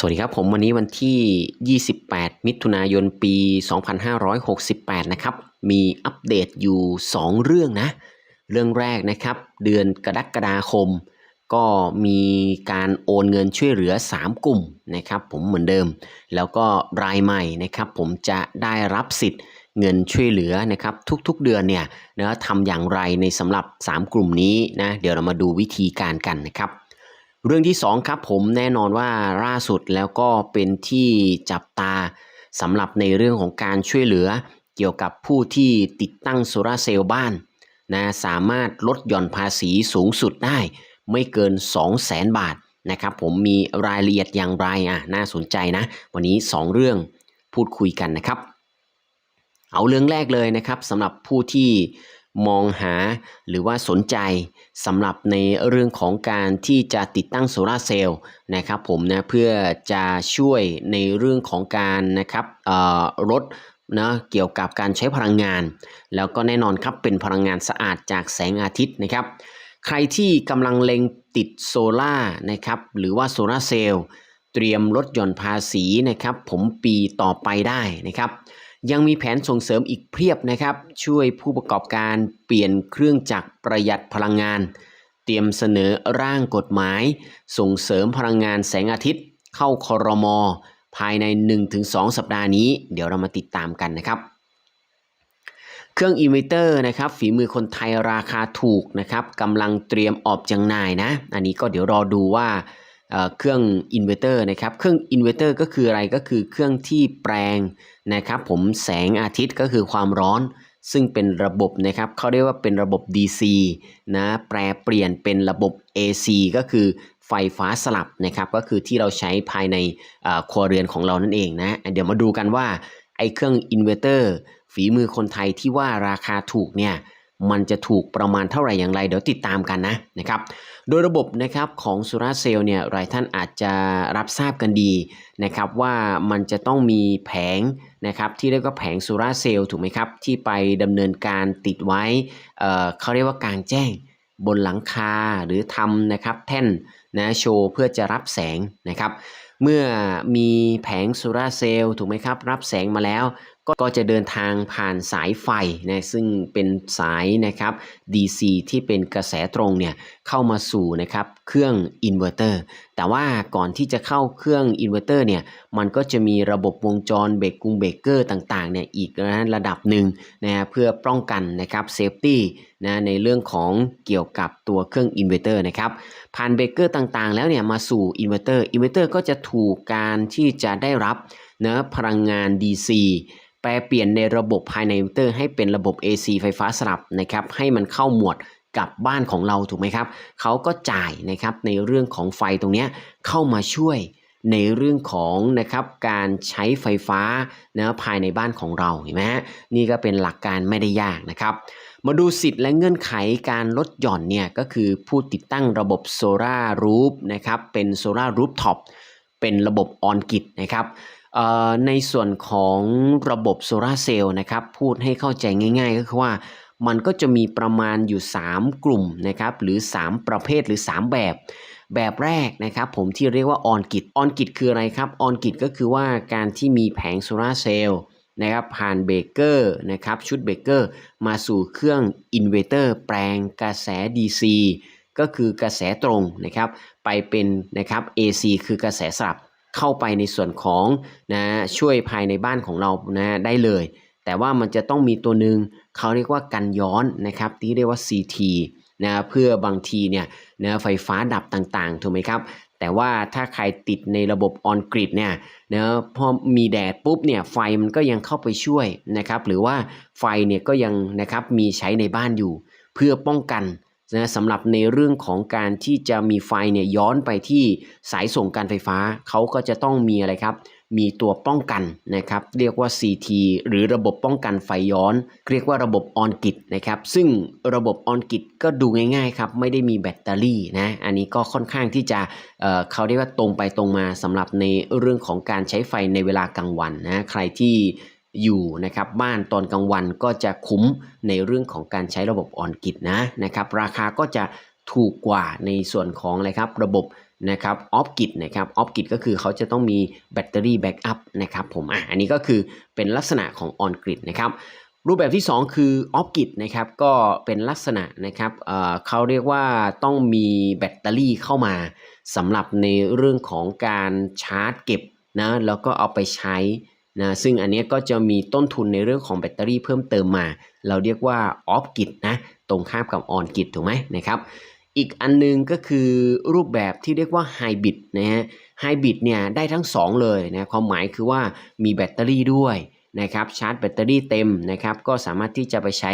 สวัสดีครับผมวันนี้วันที่ 28 มิถุนายนปี 2568 นะครับ มีอัปเดตอยู่ 2 เรื่องนะ เรื่องแรกนะครับ เดือนกรกฎาคม ก็มีการโอนเงินช่วยเหลือ 3 กลุ่มนะครับ ผมเหมือนเดิม แล้วก็รายใหม่นะครับ ผมจะได้รับสิทธิ์เงินช่วยเหลือนะครับ ทุกๆเดือนเนี่ยนะทำอย่างไรในสำหรับ 3 กลุ่มนี้นะเดี๋ยวเรามาดูวิธีการกันนะครับ เรื่องที่สองครับผมแน่นอนว่าล่าสุดแล้วก็เป็นที่จับตาสำหรับในเรื่องของการช่วยเหลือ เกี่ยวกับผู้ที่ติดตั้งโซลาเซลล์บ้านนะสามารถลดหย่อนภาษีสูงสุดได้ ไม่เกิน 2 0 0แสนบาทนะครับผมมีรายละเอียดอย่างไรอะน่าสนใจนะ วันนี้ 2 เรื่องพูดคุยกันนะครับ เอาเรื่องแรกเลยนะครับสำหรับผู้ที่ มองหาหรือว่าสนใจสำหรับในเรื่องของการที่จะติดตั้งโซลาเซลล์นะครับผมนะเพื่อจะช่วยในเรื่องของการนะครับเอ่อลดนะเกี่ยวกับการใช้พลังงาน แล้วก็แน่นอนครับเป็นพลังงานสะอาดจากแสงอาทิตย์นะครับ ใครที่กำลังเล็งติดโซล่านะครับหรือว่าโซลาเซลล์เตรียมลดหย่อนภาษีนะครับผมปีต่อไปได้นะครับ ยังมีแผนส่งเสริมอีกเพียบนะครับ ช่วยผู้ประกอบการเปลี่ยนเครื่องจักรประหยัดพลังงาน เตรียมเสนอร่างกฎหมาย ส่งเสริมพลังงานแสงอาทิตย์ เข้าคอรมอภายใน 1-2 สัปดาห์นี้ เดี๋ยวเรามาติดตามกันนะครับ เครื่องอินเวเตอร์นะครับฝีมือคนไทยราคาถูกนะครับกำลังเตรียมออกจำหน่ายนะ อันนี้ก็เดี๋ยวรอดูว่าเอ่อเครื่องอินเวอร์เตอร์นะครับ เครื่องอินเวอร์เตอร์ก็คืออะไรก็คือเครื่องที่แปลง นะครับผมแสงอาทิตย์ก็คือความร้อนซึ่งเป็นระบบนะครับเขาเรียกว่าเป็นระบบ DC นะแปลเปลี่ยนเป็นระบบ AC ก็คือไฟฟ้าสลับนะครับก็คือที่เราใช้ภายในครัวเรือนของเรานั่นเองนะเดี๋ยวมาดูกันว่าไอ้เครื่องอินเวอร์เตอร์ฝีมือคนไทยที่ว่าราคาถูกเนี่ย มันจะถูกประมาณเท่าไหร่อย่างไร เดี๋ยวติดตามกันนะนะครับโดยระบบนะครับของโซลาเซลล์เนี่ยหลายท่านอาจจะรับทราบกันดีนะครับว่ามันจะต้องมีแผงนะครับที่เรียกว่าแผงโซลาเซลล์ถูกไหมครับที่ไปดำเนินการติดไว้เอ่อเขาเรียกว่ากลางแจ้งบนหลังคาหรือทำนะครับแท่นนะโชว์เพื่อจะรับแสงนะครับเมื่อมีแผงโซลาเซลล์ถูกไหมครับ รับแสงมาแล้ว ก็จะเดินทางผ่านสายไฟนะซึ่งเป็นสายนะครับ DC ที่เป็นกระแสตรงเนี่ยเข้ามาสู่นะครับเครื่องอินเวอร์เตอร์แต่ว่าก่อนที่จะเข้าเครื่องอินเวอร์เตอร์เนี่ยมันก็จะมีระบบวงจรเบรกกุงเบรกเกอร์ต่างๆเนี่ยอีกนะระดับหนึ่งนะฮะเพื่อป้องกันนะครับเซฟตี้นะในเรื่องของเกี่ยวกับตัวเครื่องอินเวอร์เตอร์นะครับผ่านเบรกเกอร์ต่างๆ แล้วเนี่ยมาสู่อินเวอร์เตอร์อินเวอร์เตอร์ก็จะถูกการที่จะได้รับเนะพลังงาน DC แปลเปลี่ยนในระบบภายในอิเตอร์ ให้เป็นระบบ AC ไฟฟ้าสลับนะครับให้มันเข้าหมวดกับบ้านของเราถูกไหมครับเขาก็จ่ายนะครับในเรื่องของไฟตรงนี้เข้ามาช่วยในเรื่องของนะครับการใช้ไฟฟ้านะภายในบ้านของเราเห็นไหมฮะนี่ก็เป็นหลักการไม่ได้ยากนะครับ มาดูสิทธิ์และเงื่อนไขการลดหย่อนเนี่ยก็คือผู้ติดตั้งระบบโซลารูฟนะครับเป็นโซลารูฟท็อปเป็นระบบออนกิตนะครับ ในส่วนของระบบโซลาร์เซลล์นะครับพูดให้เข้าใจง่าย ๆ ก็คือว่ามันก็จะมีประมาณอยู่ 3 กลุ่มนะครับหรือ 3 ประเภทหรือ 3 แบบ แบบแรกนะครับผมที่เรียกว่าออนกิตออนกิตคืออะไรครับออนกิตก็คือว่าการที่มีแผงโซลาร์เซลล์นะครับผ่านเบเกอร์นะครับชุดเบเกอร์มาสู่เครื่องอินเวเตอร์แปลงกระแส DC ก็คือกระแสตรงนะครับไปเป็นนะครับ AC คือกระแสสลับ เข้าไปในส่วนของนะช่วยภายในบ้านของเรานะได้เลย แต่ว่ามันจะต้องมีตัวหนึ่งเขาเรียกว่ากันย้อนนะครับที่เรียกว่า CT นะเพื่อบางทีเนี่ยนะไฟฟ้าดับต่างๆถูกไหมครับ แต่ว่าถ้าใครติดในระบบออนกริดเนี่ยนะพอมีแดดปุ๊บเนี่ยไฟมันก็ยังเข้าไปช่วยนะครับ หรือว่าไฟเนี่ยก็ยังนะครับมีใช้ในบ้านอยู่ เพื่อป้องกัน นะสำหรับในเรื่องของการที่จะมีไฟเนี่ยย้อนไปที่สายส่งการไฟฟ้า เขาก็จะต้องมีอะไรครับ มีตัวป้องกันนะครับ เรียกว่า CT หรือระบบป้องกันไฟย้อน เรียกว่าระบบออนกิตนะครับ ซึ่งระบบออนกิตก็ดูง่ายๆครับ ไม่ได้มีแบตเตอรี่นะ อันนี้ก็ค่อนข้างที่จะเเขาเรียกว่าตรงไปตรงมาสำหรับในเรื่องของการใช้ไฟในเวลากลางวันนะ ใครที่ อยู่นะครับบ้านตอนกลางวันก็จะคุ้มในเรื่องของการใช้ระบบออนกิตนะนะครับราคาก็จะถูกกว่าในส่วนของอะไรครับระบบนะครับออฟกิดนะครับออฟกิดก็คือเขาจะต้องมีแบตเตอรี่แบ็กอัพนะครับผมอะอันนี้ก็คือเป็นลักษณะของออนกริดนะครับรูปแบบที่ 2 คือออฟกิดนะครับก็เป็นลักษณะนะครับเเขาเรียกว่าต้องมีแบตเตอรี่เข้ามาสำหรับในเรื่องของการชาร์จเก็บนะแล้วก็เอาไปใช้ นะซึ่งอันนี้ก็จะมีต้นทุนในเรื่องของแบตเตอรี่เพิ่มเติมมา เราเรียกว่าออฟกิดนะตรงข้ามกับออนกิดถูกไหมนะครับอีกอันนึงก็คือรูปแบบที่เรียกว่าไฮบริดนะฮะไฮบริดเนี่ยได้ทั้ง 2 เลยนะความหมายคือว่ามีแบตเตอรี่ด้วยนะครับชาร์จแบตเตอรี่เต็มนะครับก็สามารถที่จะไปใช้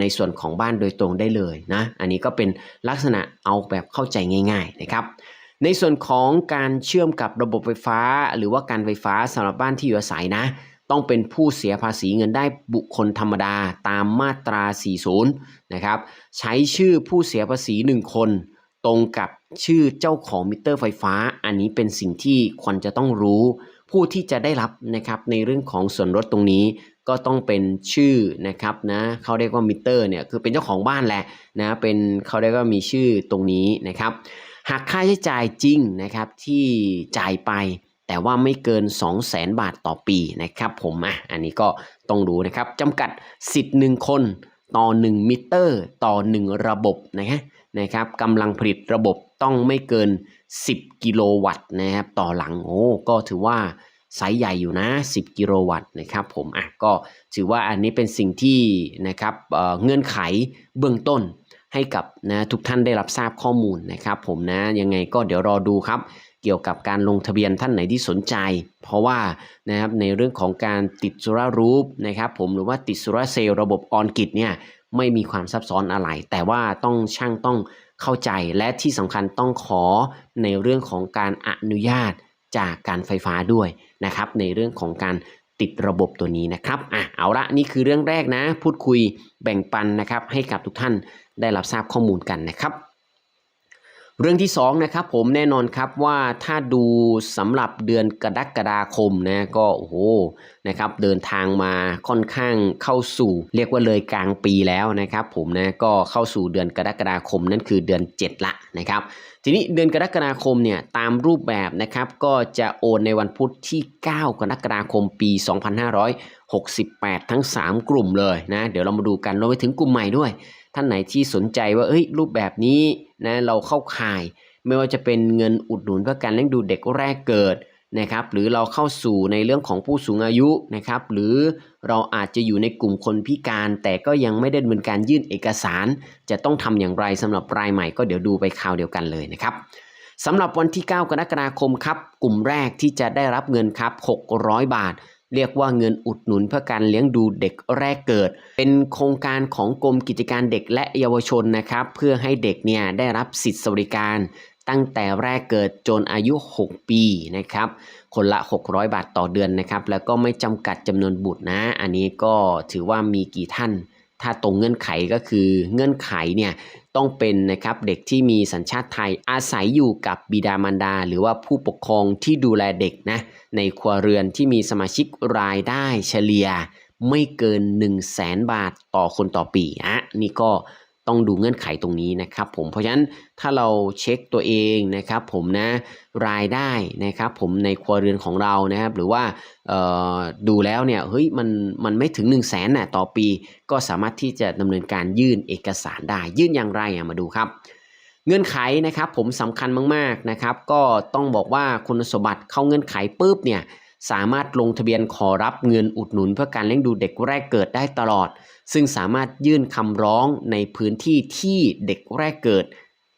ในส่วนของบ้านโดยตรงได้เลยนะอันนี้ก็เป็นลักษณะเอาแบบเข้าใจง่าย ๆนะครับ ในส่วนของการเชื่อมกับระบบไฟฟ้า หรือว่าการไฟฟ้าสำหรับบ้านที่อยู่อาศัยนะ ต้องเป็นผู้เสียภาษีเงินได้บุคคลธรรมดาตามมาตรา 40 นะครับ ใช้ชื่อผู้เสียภาษี 1 คน ตรงกับชื่อเจ้าของมิเตอร์ไฟฟ้า อันนี้เป็นสิ่งที่ควรจะต้องรู้ ผู้ที่จะได้รับนะครับในเรื่องของส่วนลดตรงนี้ก็ต้องเป็นชื่อนะครับนะเขาเรียกว่ามิเตอร์เนี่ยคือเป็นเจ้าของบ้านแหละนะเป็นเขาเรียกว่ามีชื่อตรงนี้นะครับ หากค่าใช้จ่ายจริงนะครับที่จ่ายไปแต่ว่าไม่เกิน 2 0 0แสนบาทต่อปีนะครับผมอะอันนี้ก็ต้องรู้นะครับจำกัดสิทธิ์1คนต่อ 1 มิเตอร์ ต่อ 1 ระบบนะฮะนะครับกำลังผลิตระบบต้องไม่เกิน 10 กิโลวัตต์นะครับต่อหลังโอ้ก็ถือว่าไซส์ใหญ่อยู่นะ 10 กิโลวัตต์นะครับผมอะก็ถือว่าอันนี้เป็นสิ่งที่นะครับเเงื่อนไขเบื้องต้น ให้กับนะทุกท่านได้รับทราบข้อมูลนะครับ ผมนะยังไงก็เดี๋ยวรอดูครับ เกี่ยวกับการลงทะเบียนท่านไหนที่สนใจ เพราะว่านะครับในเรื่องของการติดโซลารูฟนะครับ ผมหรือว่าติดโซลาร์เซลล์ระบบออนกิดเนี่ยไม่มีความซับซ้อนอะไร แต่ว่าต้องช่างต้องเข้าใจและที่สำคัญต้องขอในเรื่องของการอนุญาตจากการไฟฟ้าด้วยนะครับ ในเรื่องของการ ติดระบบตัวนี้นะครับอะเอาละนี่คือเรื่องแรกนะ พูดคุยแบ่งปันนะครับ ให้กับทุกท่านได้รับทราบข้อมูลกันนะครับ เรื่องที่2นะครับผมแน่นอนครับว่าถ้าดูสำหรับเดือนกรกฎาคมนะก็โอ้โหนะครับเดินทางมาค่อนข้างเข้าสู่ เรียกว่าเลยกลางปีแล้วนะครับ ผมนะก็เข้าสู่เดือนกรกฎาคมนั่นคือเดือน 7 ละนะครับ ทีนี้เดือนกรกฎาคมเนี่ยตามรูปแบบนะครับก็จะโอนในวันพุธที่ 9 กรกฎาคมปี 2568 ทั้ง 3 กลุ่มเลยนะเดี๋ยวเรามาดูกันรวมไปถึงกลุ่มใหม่ด้วย ท่านไหนที่สนใจว่าเอ้ยรูปแบบนี้นะเราเข้าข่าย ไม่ว่าจะเป็นเงินอุดหนุนเพื่อการเลี้ยงดูเด็กแรกเกิด นะครับหรือเราเข้าสู่ในเรื่องของผู้สูงอายุนะครับหรือเราอาจจะอยู่ในกลุ่มคนพิการ แต่ก็ยังไม่ได้ดำเนินการยื่นเอกสาร จะต้องทำอย่างไรสำหรับรายใหม่ก็เดี๋ยวดูไปคราวเดียวกันเลยนะครับสำหรับวันที่ 9 กรกฎาคมครับกลุ่มแรกที่จะได้รับเงินครับ600 บาท เรียกว่าเงินอุดหนุนเพื่อการเลี้ยงดูเด็กแรกเกิด เป็นโครงการของกรมกิจการเด็กและเยาวชนนะครับเพื่อให้เด็กเนี่ยได้รับสิทธิสวัสดิการ ตั้งแต่แรกเกิดจนอายุ 6 ปีนะครับ คนละ 600 บาทต่อเดือนนะครับ แล้วก็ไม่จำกัดจำนวนบุตรนะ อันนี้ก็ถือว่ามีกี่ท่าน ถ้าตรงเงื่อนไขก็คือเงื่อนไขเนี่ยต้องเป็นนะครับเด็กที่มีสัญชาติไทยอาศัยอยู่กับบิดามารดา หรือว่าผู้ปกครองที่ดูแลเด็กนะในครัวเรือนที่มีสมาชิกรายได้เฉลี่ยไม่เกิน 1 0 0 0 0แสนบาทต่อคนต่อปีอะนี่ก็ ต้องดูเงื่อนไขตรงนี้นะครับผมเพราะฉะนั้นถ้าเราเช็คตัวเองนะครับผมนะรายได้นะครับผมในครัวเรือนของเรานะครับหรือว่าดูแล้วเนี่ยเฮ้ยมันมันไม่ถึง 1 0 0 0 0แสนน่ะต่อปี ก็สามารถที่จะดำเนินการยื่นเอกสารได้ ยื่นอย่างไรอะมาดูครับ เงื่อนไขนะครับผมสำคัญมากๆนะครับ ก็ต้องบอกว่าคุณสมบัติเข้าเงื่อนไขปุ๊บเนี่ย สามารถลงทะเบียนขอรับเงินอุดหนุน เพื่อการเลี้ยงดูเด็กแรกเกิดได้ตลอด ซึ่งสามารถยื่นคำร้องในพื้นที่ที่เด็กแรกเกิด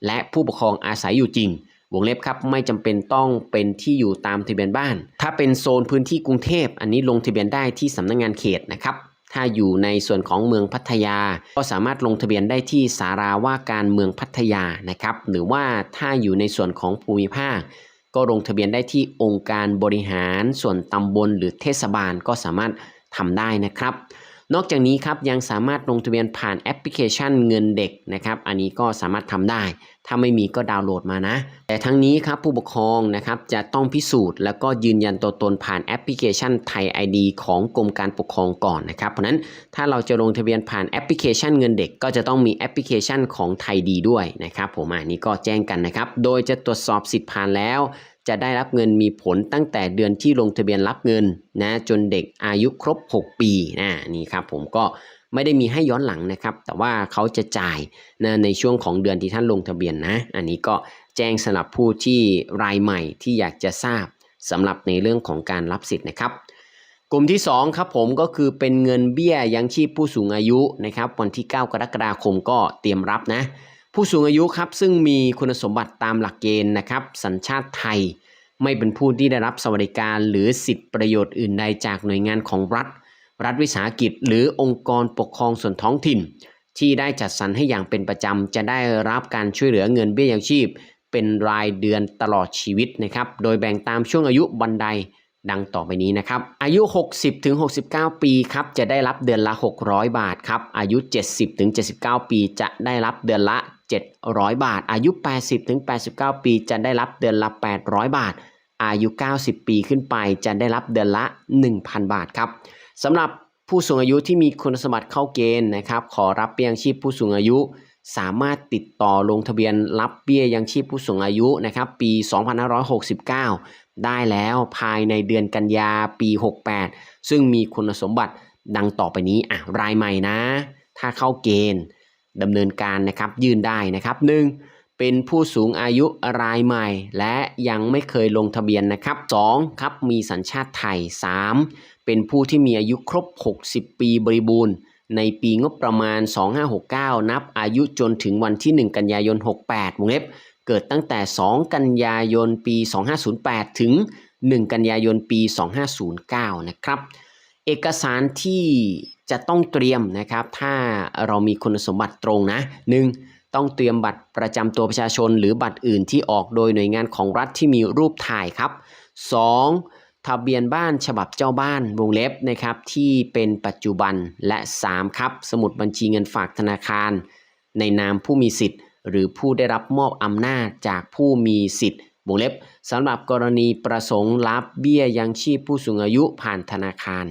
และผู้ปกครองอาศัยอยู่จริง วงเล็บครับไม่จำเป็นต้องเป็นที่อยู่ตามทะเบียนบ้าน ถ้าเป็นโซนพื้นที่กรุงเทพ อันนี้ลงทะเบียนได้ที่สำนักงงานเขตนะครับถ้าอยู่ในส่วนของเมืองพัทยา ก็สามารถลงทะเบียนได้ที่สาราว่าการเมืองพัทยานะครับหรือว่าถ้าอยู่ในส่วนของภูมิภาค ก็ลงทะเบียนได้ที่องค์การบริหารส่วนตำบลหรือเทศบาลก็สามารถทำได้นะครับ นอกจากนี้ครับยังสามารถลงทะเบียนผ่านแอปพลิเคชันเงินเด็กนะครับ อันนี้ก็สามารถทำได้ ถ้าไม่มีก็ดาวน์โหลดมานะ แต่ทั้งนี้ครับผู้ปกครองนะครับจะต้องพิสูจน์ แล้วก็ยืนยันตัวตนผ่านแอปพลิเคชันไทย ID ของกรมการปกครองก่อนนะครับ เพราะนั้นถ้าเราจะลงทะเบียนผ่านแอปพลิเคชันเงินเด็ก ก็จะต้องมีแอปพลิเคชันของไทยดีด้วยนะครับผมอันนี้ก็แจ้งกันนะครับ โดยจะตรวจสอบสิทธิ์ผ่านแล้ว จะได้รับเงินมีผลตั้งแต่เดือนที่ลงทะเบียนรับเงินนะจนเด็กอายุครบ 6 ปีนะนี่ครับผมก็ไม่ได้มีให้ย้อนหลังนะครับ แต่ว่าเขาจะจ่ายนะในช่วงของเดือนที่ท่านลงทะเบียนนะ อันนี้ก็แจ้งสำหรับผู้ที่รายใหม่ที่อยากจะทราบสำหรับในเรื่องของการรับสิทธิ์นะครับ กลุ่มที่2ครับผมก็คือเป็นเงินเบี้ยยังชีพผู้สูงอายุนะครับ วันที่ 9 กรกฎาคมก็เตรียมรับนะ ผู้สูงอายุครับซึ่งมีคุณสมบัติตามหลักเกณฑ์นะครับ สัญชาติไทยไม่เป็นผู้ที่ได้รับสวัสดิการหรือสิทธิประโยชน์อื่นใดจากหน่วยงานของรัฐ รัฐวิสาหกิจ หรือองค์กรปกครองส่วนท้องถิ่น ที่ได้จัดสรรให้อย่างเป็นประจำ จะได้รับการช่วยเหลือเงินเบี้ยยังชีพ เป็นรายเดือนตลอดชีวิตนะครับ โดยแบ่งตามช่วงอายุบันได ดังต่อไปนี้นะครับ อายุ 60ถึง69 ปีครับจะได้รับเดือนละ 600 บาทครับ อายุ 70ถึง79 ปีจะได้รับเดือนละ 700 บาท อายุ 80ถึง89 ปีจะได้รับเดือนละ 800 บาท อายุ 90 ปีขึ้นไปจะได้รับเดือนละ 1,000 บาทครับสำหรับผู้สูงอายุที่มีคุณสมบัติเข้าเกณฑ์นะครับ ขอรับเบี้ยยังชีพผู้สูงอายุ สามารถติดต่อลงทะเบียนรับเบี้ยยังชีพผู้สูงอายุนะครับ ปี 2569 ได้แล้วภายในเดือนกันยาปี 68 ซึ่งมีคุณสมบัติดังต่อไปนี้อะรายใหม่นะ ถ้าเข้าเกณฑ์ดำเนินการนะครับยื่นได้นะครับ 1. เป็นผู้สูงอายุรายใหม่ และยังไม่เคยลงทะเบียนนะครับ 2. ครับมีสัญชาติไทย 3. เป็นผู้ที่มีอายุครบ 60 ปีบริบูรณ์ ในปีงบประมาณ 2569 นับอายุจนถึงวันที่ 1 กันยายน 68 วงเล็บ เกิดตั้งแต่ 2 กันยายนปี 2508 ถึง 1 กันยายนปี 2509 นะครับ เอกสารที่จะต้องเตรียมนะครับ ถ้าเรามีคุณสมบัติตรงนะ 1. ต้องเตรียมบัตรประจำตัวประชาชน หรือบัตรอื่นที่ออกโดยหน่วยงานของรัฐที่มีรูปถ่ายครับ 2. ทะเบียนบ้านฉบับเจ้าบ้านวงเล็บนะครับที่เป็นปัจจุบันและ 3. ครับ สมุดบัญชีเงินฝากธนาคาร ในนามผู้มีสิทธิ์ หรือผู้ได้รับมอบอำนาจจากผู้มีสิทธิ์วงเล็บสำหรับกรณีประสงค์รับเบี้ยยังชีพผู้สูงอายุผ่านธนาคาร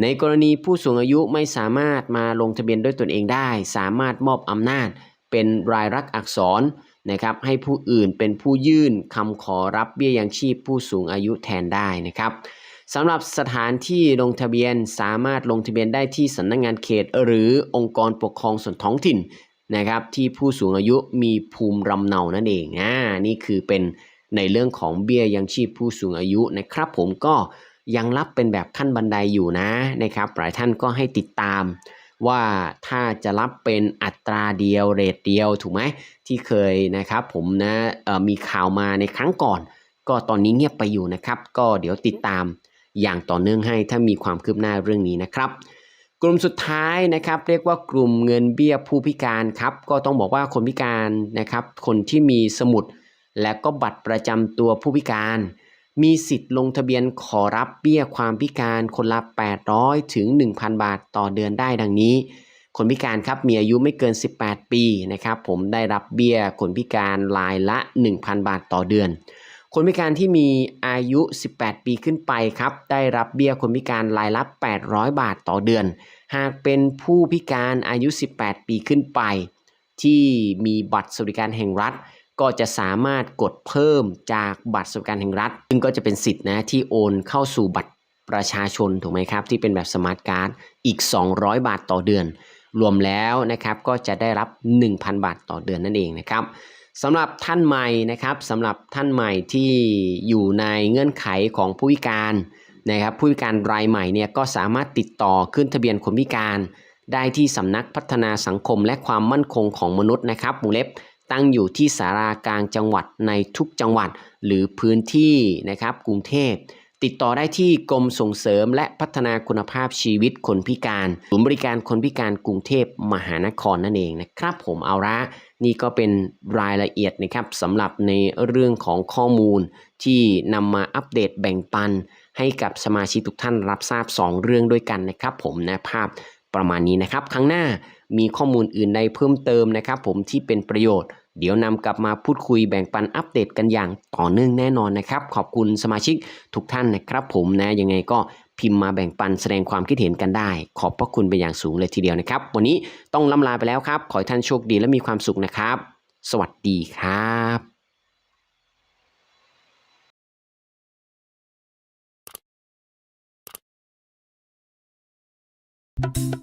ในกรณีผู้สูงอายุไม่สามารถมาลงทะเบียนด้วยตนเองได้ สามารถมอบอำนาจเป็นรายลักษณ์อักษรนะครับให้ผู้อื่นเป็นผู้ยื่นคำขอรับเบี้ยยังชีพผู้สูงอายุแทนได้นะครับสำหรับสถานที่ลงทะเบียนสามารถลงทะเบียนได้ที่สำนักงานเขต หรือองค์กรปกครองส่วนท้องถิ่น นะครับที่ผู้สูงอายุมีภูมิลำเนานั่นเองอ่านี่คือเป็นในเรื่องของเบี้ยยังชีพผู้สูงอายุนะครับ ผมก็ยังรับเป็นแบบขั้นบันไดอยู่นะนะครับหลายท่านก็ให้ติดตามว่าถ้าจะรับเป็นอัตราเดียวเรทเดียวถูกไหมที่เคยนะครับผมนะมีข่าวมาในครั้งก่อน ก็ตอนนี้เงียบไปอยู่นะครับ ก็เดี๋ยวติดตามอย่างต่อเนื่องให้ถ้ามีความคืบหน้าเรื่องนี้นะครับ กลุ่มสุดท้ายนะครับเรียกว่ากลุ่มเงินเบี้ยผู้พิการครับก็ต้องบอกว่าคนพิการนะครับคนที่มีสมุด และก็บัตรประจำตัวผู้พิการ มีสิทธิ์ลงทะเบียนขอรับเบี้ยความพิการคนละ 800 ถึง 1,000 บาทต่อเดือนได้ดังนี้ คนพิการครับมีอายุไม่เกิน 18 ปีนะครับผมได้รับเบี้ยคนพิการรายละ 1,000 บาทต่อเดือน คนพิการที่มีอายุ 18 ปีขึ้นไปครับ ได้รับเบี้ยคนพิการรายละ 800 บาทต่อเดือน หากเป็นผู้พิการอายุ 18 ปีขึ้นไป ที่มีบัตรสวัสดิการแห่งรัฐ ก็จะสามารถกดเพิ่มจากบัตรสวัสดิการแห่งรัฐ ซึ่งก็จะเป็นสิทธิ์นะที่โอนเข้าสู่บัตรประชาชนถูกไหมครับ ที่เป็นแบบสมาร์ทการ์ดอีก 200 บาทต่อเดือน รวมแล้วนะครับก็จะได้รับ 1,000 บาทต่อเดือนนั่นเองนะครับ สำหรับท่านใหม่นะครับสำหรับท่านใหม่ที่อยู่ในเงื่อนไขของผู้พิการนะครับผู้พิการรายใหม่เนี่ยก็สามารถติดต่อขึ้นทะเบียนคนพิการ ได้ที่สำนักพัฒนาสังคมและความมั่นคงของมนุษย์นะครับวงเล็บตั้งอยู่ที่สารากลางจังหวัดในทุกจังหวัดหรือพื้นที่นะครับกรุงเทพติดต่อได้ที่กรมส่งเสริมและพัฒนาคุณภาพชีวิตคนพิการ ศูนย์บริการคนพิการกรุงเทพมหานครนั่นเองนะครับ ผมเอาละ นี่ก็เป็นรายละเอียดนะครับสำหรับในเรื่องของข้อมูลที่นำมาอัปเดตแบ่งปัน ให้กับสมาชิกทุกท่านรับทราบ 2 เรื่องด้วยกันนะครับผมนะภาพประมาณนี้นะครับ ครั้งหน้ามีข้อมูลอื่นใดเพิ่มเติมนะครับ ผมที่เป็นประโยชน์ เดี๋ยวนำกลับมาพูดคุยแบ่งปันอัปเดตกันอย่างต่อเนื่องแน่นอนนะครับ ขอบคุณสมาชิกทุกท่านนะครับ ผมนะยังไงก็ พิมพ์มาแบ่งปันแสดงความคิดเห็นกันได้ ขอบพระคุณเป็นอย่างสูงเลยทีเดียวนะครับ วันนี้ต้องล่ำลาไปแล้วครับ ขอให้ท่านโชคดีและมีความสุขนะครับ สวัสดีครับ